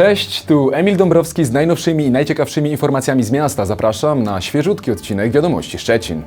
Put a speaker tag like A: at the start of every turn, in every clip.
A: Cześć, tu Emil Dąbrowski z najnowszymi i najciekawszymi informacjami z miasta. Zapraszam na świeżutki odcinek Wiadomości Szczecin.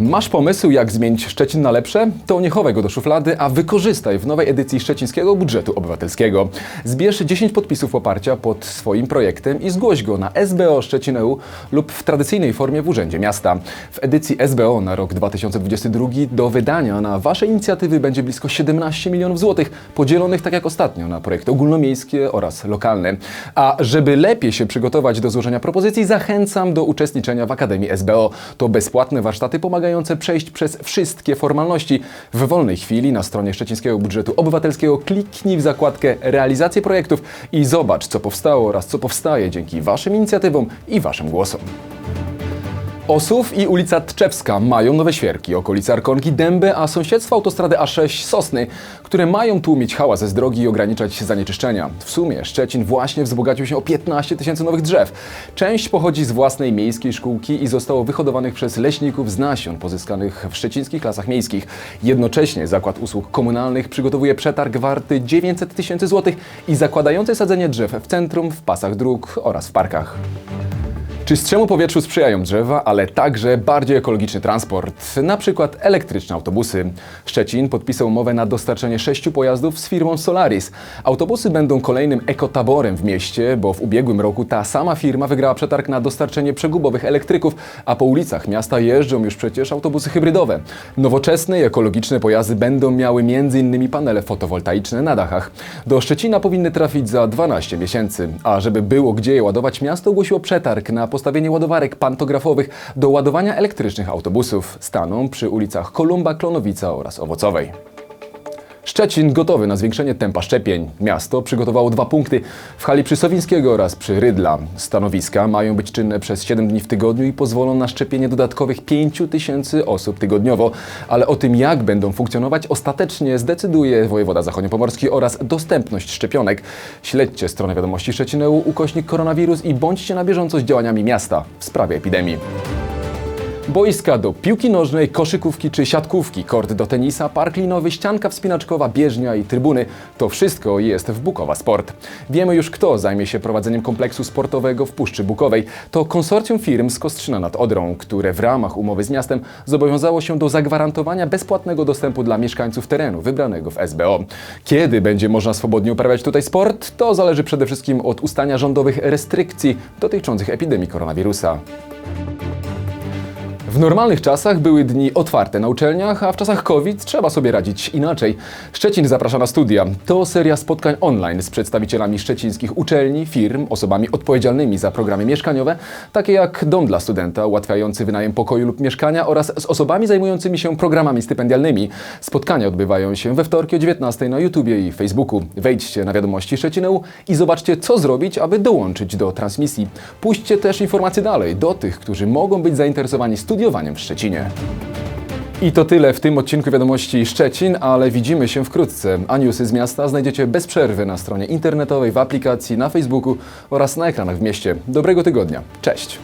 A: Masz pomysł, jak zmienić Szczecin na lepsze? To nie chowaj go do szuflady, a wykorzystaj w nowej edycji szczecińskiego budżetu obywatelskiego. Zbierz 10 podpisów poparcia pod swoim projektem i zgłoś go na SBO Szczecin EU lub w tradycyjnej formie w Urzędzie Miasta. W edycji SBO na rok 2022 do wydania na Wasze inicjatywy będzie blisko 17 milionów złotych, podzielonych tak jak ostatnio na projekty ogólnomiejskie oraz lokalne. A żeby lepiej się przygotować do złożenia propozycji, zachęcam do uczestniczenia w Akademii SBO. To bezpłatne warsztaty pomagające przejść przez wszystkie formalności. W wolnej chwili na stronie Szczecińskiego Budżetu Obywatelskiego kliknij w zakładkę Realizację projektów i zobacz, co powstało oraz co powstaje dzięki Waszym inicjatywom i Waszym głosom. Osów i ulica Tczewska mają nowe świerki, okolice Arkonki Dęby, a sąsiedztwo autostrady A6 Sosny, które mają tłumić hałas z drogi i ograniczać zanieczyszczenia. W sumie Szczecin właśnie wzbogacił się o 15 tysięcy nowych drzew. Część pochodzi z własnej miejskiej szkółki i zostało wyhodowanych przez leśników z nasion pozyskanych w szczecińskich lasach miejskich. Jednocześnie Zakład Usług Komunalnych przygotowuje przetarg warty 900 tysięcy złotych i zakładający sadzenie drzew w centrum, w pasach dróg oraz w parkach. Czystszemu powietrzu sprzyjają drzewa, ale także bardziej ekologiczny transport, na przykład elektryczne autobusy. Szczecin podpisał umowę na dostarczenie sześciu pojazdów z firmą Solaris. Autobusy będą kolejnym ekotaborem w mieście, bo w ubiegłym roku ta sama firma wygrała przetarg na dostarczenie przegubowych elektryków, a po ulicach miasta jeżdżą już przecież autobusy hybrydowe. Nowoczesne i ekologiczne pojazdy będą miały m.in. panele fotowoltaiczne na dachach. Do Szczecina powinny trafić za 12 miesięcy, a żeby było gdzie je ładować, miasto ogłosiło przetarg na postawienie ładowarek pantografowych do ładowania elektrycznych autobusów. Staną przy ulicach Kolumba, Klonowica oraz Owocowej. Szczecin gotowy na zwiększenie tempa szczepień. Miasto przygotowało dwa punkty w hali przy Sowińskiego oraz przy Rydla. Stanowiska mają być czynne przez 7 dni w tygodniu i pozwolą na szczepienie dodatkowych 5 tysięcy osób tygodniowo. Ale o tym, jak będą funkcjonować, ostatecznie zdecyduje wojewoda zachodniopomorski oraz dostępność szczepionek. Śledźcie stronę wiadomości Szczecineu, ukośnik koronawirus i bądźcie na bieżąco z działaniami miasta w sprawie epidemii. Boiska do piłki nożnej, koszykówki czy siatkówki, kort do tenisa, park linowy, ścianka wspinaczkowa, bieżnia i trybuny. To wszystko jest w Bukowa Sport. Wiemy już, kto zajmie się prowadzeniem kompleksu sportowego w Puszczy Bukowej. To konsorcjum firm z Kostrzyna nad Odrą, które w ramach umowy z miastem zobowiązało się do zagwarantowania bezpłatnego dostępu dla mieszkańców terenu wybranego w SBO. Kiedy będzie można swobodnie uprawiać tutaj sport, to zależy przede wszystkim od ustania rządowych restrykcji dotyczących epidemii koronawirusa. W normalnych czasach były dni otwarte na uczelniach, a w czasach COVID trzeba sobie radzić inaczej. Szczecin zaprasza na studia. To seria spotkań online z przedstawicielami szczecińskich uczelni, firm, osobami odpowiedzialnymi za programy mieszkaniowe, takie jak Dom dla Studenta, ułatwiający wynajem pokoju lub mieszkania oraz z osobami zajmującymi się programami stypendialnymi. Spotkania odbywają się we wtorki o 19 na YouTubie i Facebooku. Wejdźcie na wiadomości Szczecineu i zobaczcie, co zrobić, aby dołączyć do transmisji. Puśćcie też informacje dalej do tych, którzy mogą być zainteresowani studiowaniem w Szczecinie. I to tyle w tym odcinku Wiadomości Szczecin, ale widzimy się wkrótce. A newsy z miasta znajdziecie bez przerwy na stronie internetowej, w aplikacji, na Facebooku oraz na ekranach w mieście. Dobrego tygodnia. Cześć!